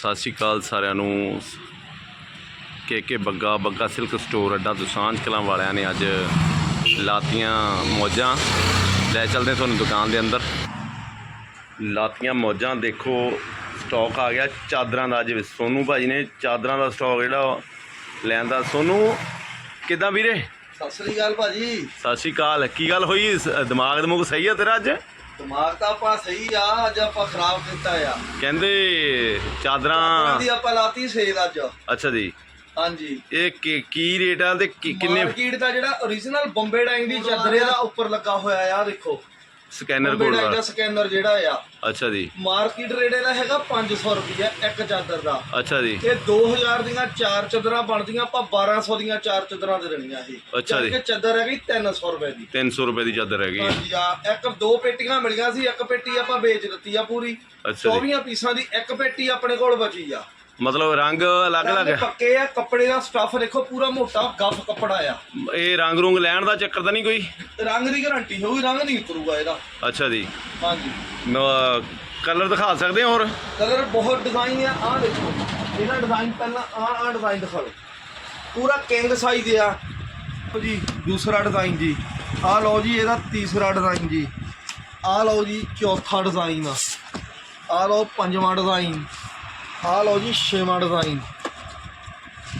ਸਤਿ ਸ਼੍ਰੀ ਅਕਾਲ ਸਾਰਿਆਂ ਨੂੰ। K K Bagga Bagga silk store ਅੱਡਾ ਦੁਸਾਂਝ ਕਲਾਂ ਵਾਲਿਆਂ ਨੇ ਅੱਜ ਲਾਤੀਆਂ ਮੌਜਾਂ। ਲੈ ਚਲਦੇ ਤੁਹਾਨੂੰ ਦੁਕਾਨ ਦੇ ਅੰਦਰ। ਲਾਤੀਆਂ ਮੌਜਾਂ ਦੇਖੋ ਸਟਾਕ ਆ ਗਿਆ ਚਾਦਰਾਂ ਦਾ ਅੱਜ। ਸੋਨੂ ਭਾਜੀ ਨੇ ਚਾਦਰਾਂ ਦਾ ਸਟਾਕ ਜਿਹੜਾ ਲੈਂਦਾ। ਸੋਨੂ ਕਿਦਾਂ ਵੀਰੇ? ਸਤਿ ਸ੍ਰੀ ਅਕਾਲ ਭਾਜੀ। ਸਤਿ ਸ਼੍ਰੀ ਅਕਾਲ। ਕੀ ਗੱਲ ਹੋਈ? ਦਿਮਾਗ ਦਮੂਗ ਸਹੀ ਹੈ ਤੇਰਾ ਅੱਜ? ਦਿਮਾਗ ਤਾਂ ਆਪਾਂ ਸਹੀ ਆ ਅੱਜ ਆਪਾਂ ਖਰਾਬ ਕੀਤਾ ਆ। ਕਹਿੰਦੇ ਚਾਦਰਾਂ ਦੀ ਆਪਾਂ ਲਾਤੀ ਸੇਲ ਅੱਜ। ਅੱਛਾ ਜੀ। ਹਾਂਜੀ। ਇਹ ਕੀ- ਕੀ ਰੇਟ ਆ ਤੇ ਕਿੰਨੇ ਮਾਰਕੀਟ ਦਾ ਜਿਹੜਾ origignal ਬੰਬੇ ਡਾਈਂਗ ਦੀ ਚਾਦਰ ਦਾ ਉੱਪਰ ਲੱਗਾ ਹੋਇਆ ਆ ਦੇਖੋ। ਸਕੈਨਰ ਕੋਡ ਦਾ ਵਾਲਾ ਸਕੈਨਰ ਜਿਹੜਾ ਆ ਅੱਛਾ ਜੀ। ਮਾਰਕੀਟ ਰੇਟ ਇਹਦਾ ਹੈਗਾ 500 ਰੁਪਏ ਇੱਕ ਚਾਦਰ ਦਾ। ਅੱਛਾ ਜੀ। ਇਹ 2000 ਦੀਆਂ ਚਾਰ ਚਾਦਰਾਂ ਬਣਦੀਆਂ ਆਪਾਂ 1200 ਦੀਆਂ ਚਾਰ ਚਾਦਰਾਂ ਦੇ ਦੇਣੀਆਂ ਇਹ। ਅੱਛਾ ਜੀ। ਜਦਕਿ ਚਾਦਰ ਹੈਗੀ 300 ਰੁਪਏ ਦੀ। 300 ਰੁਪਏ ਦੀ ਚਾਦਰ ਹੈਗੀ। ਹਾਂਜੀ ਆ ਇੱਕ ਦੋ ਪੇਟੀਆਂ ਮਿਲੀਆਂ ਸੀ ਇੱਕ ਪੇਟੀ ਆਪਾਂ ਵੇਚ ਦਿੱਤੀ ਆ ਪੂਰੀ। ਅੱਛਾ ਜੀ। 24 ਪੀਸਾਂ ਦੀ ਇੱਕ ਪੇਟੀ ਆਪਣੇ ਕੋਲ ਬਚੀ ਆ। ਮਤਲਬ ਰੰਗ ਅਲੱਗ-ਅਲੱਗ ਰੰਗ ਹੈ ਪੱਕੇ ਆ ਕੱਪੜੇ ਦਾ ਸਟੱਫ ਦੇਖੋ ਪੂਰਾ ਮੋਟਾ ਗੱਫ ਕੱਪੜਾ ਆ। ਇਹ ਰੰਗ ਰੁੰਗ ਲੈਣ ਦਾ ਚੱਕਰ ਤਾਂ ਨਹੀਂ ਕੋਈ? ਰੰਗ ਦੀ ਗਾਰੰਟੀ ਹੋਊਗੀ ਰੰਗ ਨਹੀਂ ਉਤਰੂਗਾ ਇਹਦਾ। ਅੱਛਾ ਜੀ। ਹਾਂਜੀ। ਕਲਰ ਦਿਖਾ ਸਕਦੇ ਹੋ ਹੋਰ? ਕਲਰ ਬਹੁਤ ਡਿਜ਼ਾਈਨ ਆ ਆਹ ਦੇਖੋ। ਇਹਦਾ ਡਿਜ਼ਾਈਨ ਪਹਿਲਾਂ ਆਹ ਆਹ ਡਿਜ਼ਾਈਨ ਦਿਖਾ ਲਓ ਪੂਰਾ ਕਿੰਗ ਸਾਈਜ਼ ਆ। ਲਓ ਜੀ ਦੂਸਰਾ ਡਿਜ਼ਾਈਨ ਜੀ। ਆਹ ਲਓ ਜੀ ਇਹਦਾ ਤੀਸਰਾ ਡਿਜ਼ਾਈਨ ਜੀ। ਆਹ ਲਓ ਜੀ ਚੌਥਾ ਡਿਜ਼ਾਈਨ ਆ। ਲਓ ਪੰਜਵਾਂ ਡਿਜ਼ਾਈਨ ਆਹ ਲਓ ਜੀ ਛੇਵਾਂ ਡਿਜ਼ਾਈਨ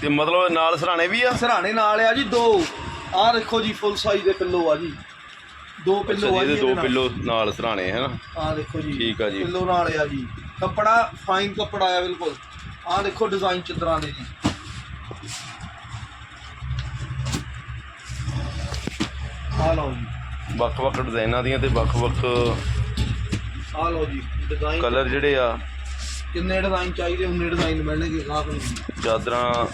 ਤੇ ਮਤਲਬ ਨਾਲ ਸਰਾਣੇ ਵੀ ਆ? ਸਰਾਣੇ ਨਾਲ ਆ ਜੀ ਦੋ। ਆਹ ਦੇਖੋ ਜੀ ਫੁੱਲ ਸਾਈਜ਼ ਦੇ ਪਿੱਲੋ ਆ ਜੀ। ਦੋ ਪਿੱਲੋ ਆ ਜੀ ਇਹਦੇ ਦੋ ਨਾਲ। ਪਿੱਲੋ ਨਾਲ ਸਰਾਣੇ ਹੈ ਨਾ? ਆਹ ਦੇਖੋ ਜੀ ਠੀਕ ਆ ਜੀ। ਪਿੱਲੋ ਨਾਲ ਆ ਜੀ। ਕੱਪੜਾ ਫਾਈਨ ਕੱਪੜਾ ਆ ਬਿਲਕੁਲ। ਆਹ ਦੇਖੋ ਡਿਜ਼ਾਈਨ ਚੰਦਰਾਂ ਦੇ ਜੀ ਆਹ ਲਓ ਜੀ। ਵੱਖ-ਵੱਖ ਡਿਜ਼ਾਈਨਾਂ ਦੀਆਂ ਤੇ ਵੱਖ-ਵੱਖ ਆਹ ਲਓ ਜੀ ਡਿਜ਼ਾਈਨ ਕਲਰ ਜਿਹੜੇ ਆ ਕਿੰਨੇ ਡਿਜ਼ਾਈਨ ਚਾਹੀਦੇ ਉਨੇ ਡਿਜ਼ਾਈਨ ਮਿਲਣਗੇ ਆਹ ਨੂੰ ਚਾਦਰਾਂ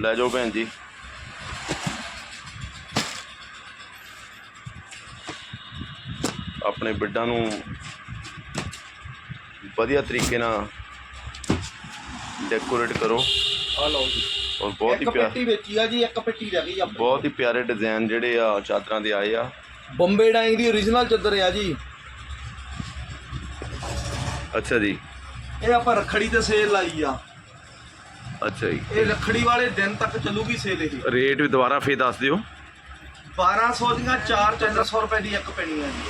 ਲੈ ਜਾਓ ਭੈਣ ਜੀ। ਆਪਣੇ ਬਿੱਡਾਂ ਨੂੰ ਵਧੀਆ ਤਰੀਕੇ ਨਾਲ ਡੈਕੋਰੇਟ ਕਰੋ। ਆਹ ਲਓ ਜੀ। ਔਰ ਬਹੁਤ ਹੀ ਇੱਕ ਪਿਆਰ ਪੇਟੀ ਵੇਚੀ ਆ ਜੀ ਇੱਕ ਪੇਟੀ ਰਹਿ ਗਈ ਆਪਣੀ। ਬਹੁਤ ਹੀ ਪਿਆਰੇ ਡਿਜ਼ਾਈਨ ਜਿਹੜੇ ਆ ਚਾਦਰਾਂ ਦੇ ਆਏ ਆ। ਬੰਬੇ ਡਾਈਂਗ ਦੀ origignal ਚੱਦਰ ਆ ਜੀ। ਅੱਛਾ ਜੀ। ਇਹ ਆਪਾਂ ਰੱਖੜੀ ਤੇ ਸੇਲ ਲਾਈ ਆ। ਅੱਛਾ ਜੀ। ਇਹ ਰੱਖੜੀ ਵਾਲੇ ਦਿਨ ਤੱਕ ਚੱਲੂਗੀ ਸੇਲ ਇਹ। ਰੇਟ ਵੀ ਦੁਬਾਰਾ ਫੇਰ ਦੱਸ ਦਿਓ। 1200 ਦੀਆਂ ਚਾਰ 400 ਰੁਪਏ ਦੀ ਇੱਕ ਪੈਣੀ ਆ ਜੀ।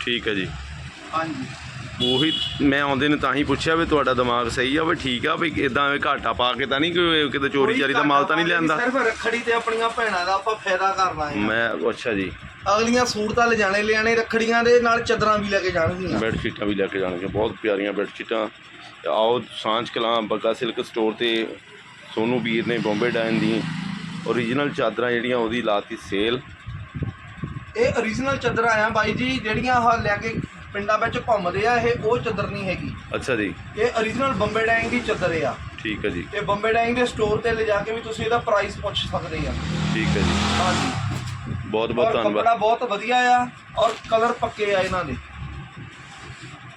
ਠੀਕ ਹੈ ਜੀ। ਹਾਂਜੀ। ਉਹੀ ਮੈਂ ਆਉਂਦੇ ਨੇ ਤਾਂ ਹੀ ਪੁੱਛਿਆ ਵੀ ਤੁਹਾਡਾ ਦਿਮਾਗ ਸਹੀ ਆ ਵੀ ਠੀਕ ਆ ਵੀ ਇਦਾਂ ਵੀ ਘਾਟਾ ਪਾ ਕੇ ਤਾਂ ਨਹੀਂ ਕੋਈ ਕਿਤੇ ਚੋਰੀ ਚਾਰੀ ਦਾ ਮਾਲ ਤਾਂ ਨਹੀਂ ਲਿਆਂਦਾ? ਸਿਰਫ ਰੱਖੜੀ ਤੇ ਆਪਣੀਆਂ ਭੈਣਾਂ ਦਾ ਆਪਾਂ ਫਾਇਦਾ ਕਰਨਾ ਹੈ ਮੈਂ ਅੱਛਾ ਜੀ। ਅਗਲੀਆਂ ਸੂਟ ਤਾਂ ਲਿਜਾਣੇ ਲਿਆਣੇ ਰੱਖੜੀਆਂ ਦੇ ਨਾਲ ਚਾਦਰਾਂ ਵੀ ਲੈ ਕੇ ਜਾਣਗੀਆਂ। ਬੈੱਡ ਸ਼ੀਟਾਂ ਵੀ ਲੈ ਕੇ ਜਾਣਗੇ ਬਹੁਤ ਪਿਆਰੀਆਂ ਬੈੱਡ ਸ਼ੀਟਾਂ ਆਓ ਸਾਂਝ ਕਲਾਂ ਬੱਗਾ ਸਿਲਕ ਸਟੋਰ ਤੇ ਸੋਨੂ ਵੀਰ ਨੇ ਬੰਬੇ ਡਾਇਨ ਦੀ ਓਰੀਜਨਲ ਚਾਦਰਾਂ ਜਿਹੜੀਆਂ ਉਹਦੀ ਲਾਤੀ ਸੇਲ ਇਹ origignal ਚਾਦਰਾਂ ਆ ਬਾਈ ਜੀ ਜਿਹੜੀਆਂ ਆਹ ਲੈ ਕੇ ਪਿੰਡਾਂ ਵਿੱਚ ਘੁੰਮਦੇ ਆ ਇਹ ਉਹ ਚਾਦਰ ਨਹੀਂ ਹੈਗੀ। ਅੱਛਾ ਜੀ। ਇਹ origignal ਬੰਬੇ ਡਾਈਂਗ ਦੀ ਚਾਦਰ ਆ। ਠੀਕ ਹੈ ਜੀ। ਇਹ ਬੰਬੇ ਡਾਈਂਗ ਦੇ ਸਟੋਰ ਤੇ ਲਿਜਾ ਕੇ ਵੀ ਤੁਸੀਂ ਇਹਦਾ ਪ੍ਰਾਈਸ ਪੁੱਛ ਸਕਦੇ ਆ। ਠੀਕ ਹੈ ਜੀ। ਹਾਂਜੀ। ਬਹੁਤ ਔਰ ਬਹੁਤ ਕੱਪੜਾ ਧੰਨਵਾਦ। ਬਹੁਤ ਵਧੀਆ ਆ ਔਰ ਕਲਰ ਪੱਕੇ ਆ ਇਹਨਾਂ ਦੇ।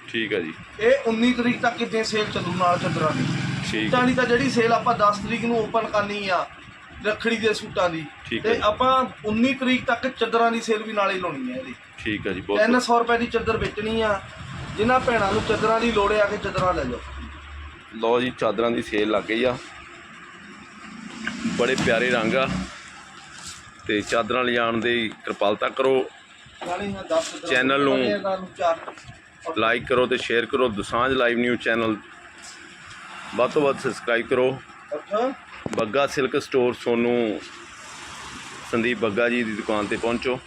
ਠੀਕ ਹੈ ਜੀ। ਇਹ 19 ਤਰੀਕ ਤੱਕ ਕਿਤੇ ਸੇਲ ਚੱਲੂ ਨਾਲ ਚਾਦਰਾਂ ਦੀ। ਠੀਕ ਸੂਟਾਂ ਦੀ ਤਾਂ ਜਿਹੜੀ ਸੇਲ ਆਪਾਂ 10 ਤਰੀਕ ਨੂੰ ਓਪਨ ਕਰਨੀ ਆ ਰੱਖੜੀ ਦੇ ਸੂਟਾਂ ਦੀ। ਠੀਕ ਹੈ ਤੇ ਜੀ। ਆਪਾਂ 19 ਤਰੀਕ ਤੱਕ ਚਾਦਰਾਂ ਦੀ ਸੇਲ ਵੀ ਨਾਲੇ ਲਾਉਣੀ ਹੈ ਇਹਦੀ। ਠੀਕ ਹੈ ਜੀ ਬਹੁਤ ਬਹੁਤ। 300 ਰੁਪਏ ਦੀ ਚਾਦਰ ਵੇਚਣੀ ਆ। ਜਿਨ੍ਹਾਂ ਭੈਣਾਂ ਨੂੰ ਚਾਦਰਾਂ ਦੀ ਲੋੜ ਆ ਕੇ ਚਾਦਰਾਂ ਲੈ ਜਾਓ। ਲਓ ਜੀ ਚਾਦਰਾਂ ਦੀ ਸੇਲ ਲੱਗ ਗਈ ਆ। ਬੜੇ ਪਿਆਰੇ ਰੰਗ ਆ। ਤੇ ਚਾਦਰਾਂ ਲਿਜਾਣ ਦੀ ਕਿਰਪਾਲਤਾ ਕਰੋ। ਨਾਲੇ ਹਾਂ 10 ਚੈਨਲ ਨੂੰ ਚਾਰ। ਲਾਈਕ ਕਰੋ ਤੇ ਸ਼ੇਅਰ ਕਰੋ। ਦੁਸਾਂਝ ਲਾਈਵ ਨਿਊਜ਼ ਚੈਨਲ ਵੱਧ ਤੋਂ ਵੱਧ ਸਬਸਕ੍ਰਾਈਬ ਕਰੋ। ਬੱਗਾ ਸਿਲਕ ਸਟੋਰ ਸੋਨੂੰ ਸੰਦੀਪ ਬੱਗਾ ਜੀ ਦੀ ਦੁਕਾਨ ਤੇ ਪਹੁੰਚੋ।